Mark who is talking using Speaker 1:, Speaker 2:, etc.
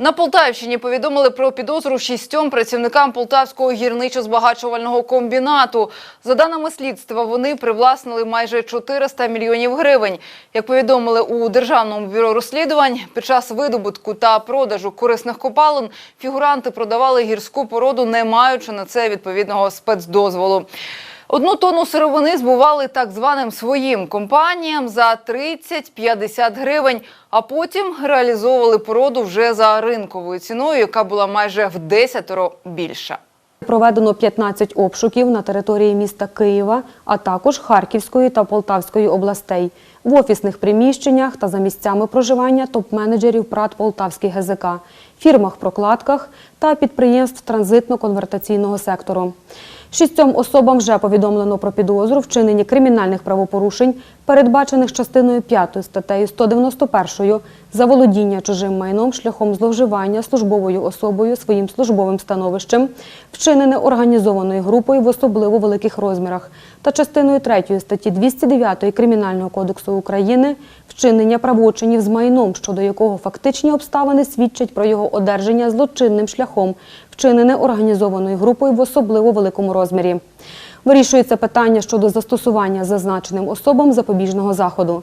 Speaker 1: На Полтавщині повідомили про підозру шістьом працівникам Полтавського гірничо-збагачувального комбінату. За даними слідства, вони привласнили майже 400 мільйонів гривень. Як повідомили у Державному бюро розслідувань, під час видобутку та продажу корисних копалин фігуранти продавали гірську породу, не маючи на це відповідного спецдозволу. Одну тонну сировини збували так званим своїм компаніям за 30-50 гривень, а потім реалізовували породу вже за ринковою ціною, яка була майже в десятеро більша.
Speaker 2: Проведено 15 обшуків на території міста Києва, а також Харківської та Полтавської областей, в офісних приміщеннях та за місцями проживання топ-менеджерів ПРАТ Полтавський ГЗК, фірмах-прокладках та підприємств транзитно-конвертаційного сектору. Шістьом особам вже повідомлено про підозру вчиненні кримінальних правопорушень, передбачених частиною 5 статтею 191 за володіння чужим майном шляхом зловживання службовою особою своїм службовим становищем, вчинене організованою групою в особливо великих розмірах, та частиною 3 статті 209 Кримінального кодексу України вчинення правочинів з майном, щодо якого фактичні обставини свідчать про його одержання злочинним шляхом, вчинене організованою групою в особливо великому розмірі. Вирішується питання щодо застосування зазначеним особам запобіжного заходу.